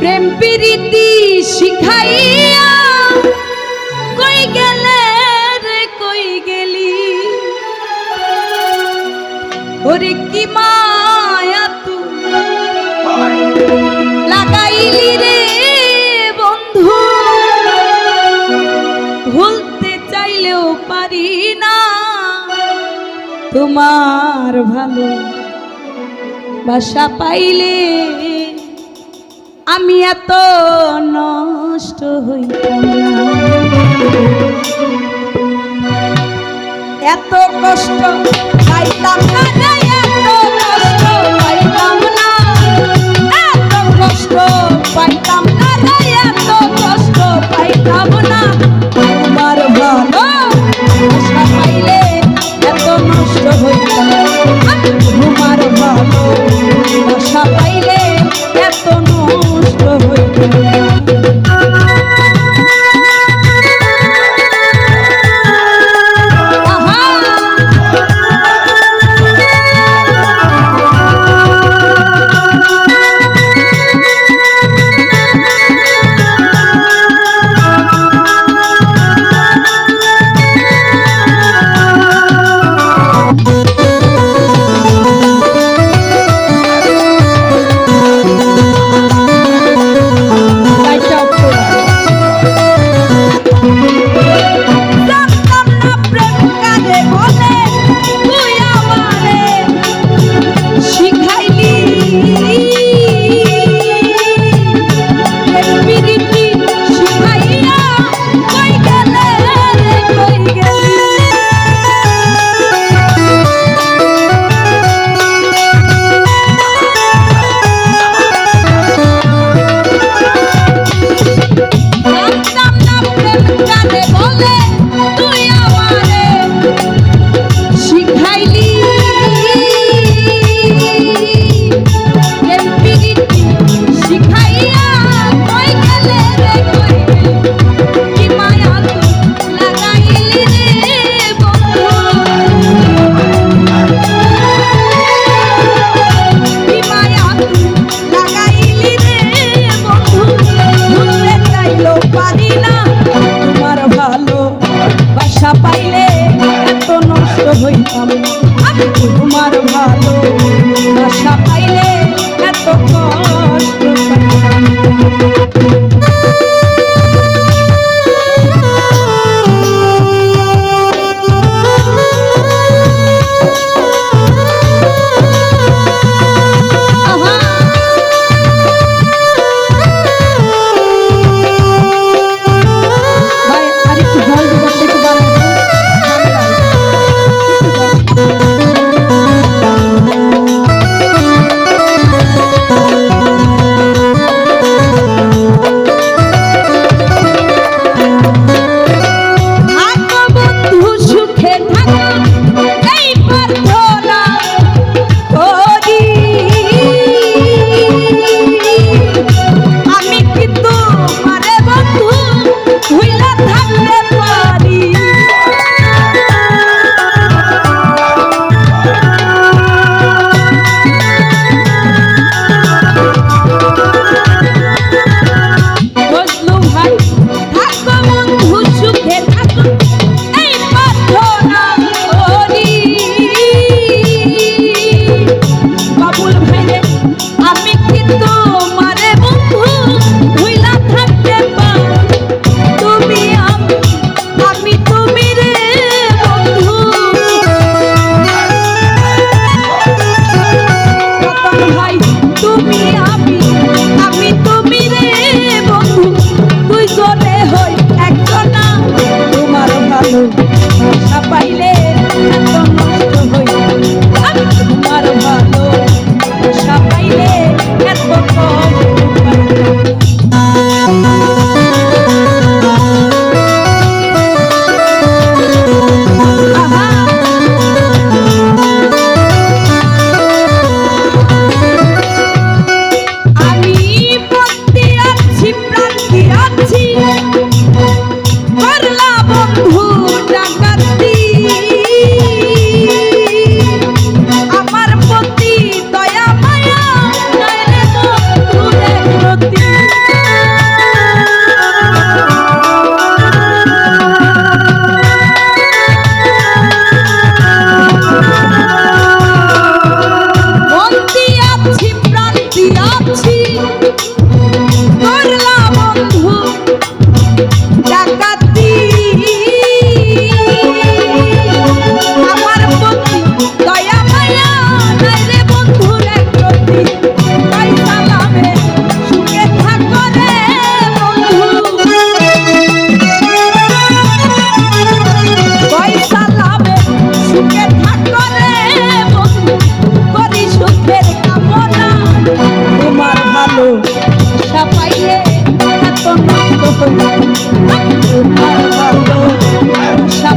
প্রেম প্রীতি শিখাইয়া কই গেলে রে, কই গেলি? ওরে কি মায়া তুই লাগাইলি রে বন্ধু। ভুলতে চাইলেও পারি না। তোমার ভালো বাসা পাইলে আমি এত নষ্ট হইতাম এত কষ্ট পাইতাম না এত কষ্ট পাইতাম না। এত কষ্ট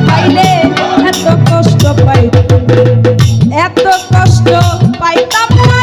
পাইলে এত কষ্ট পাই এত কষ্ট পাইতাম না।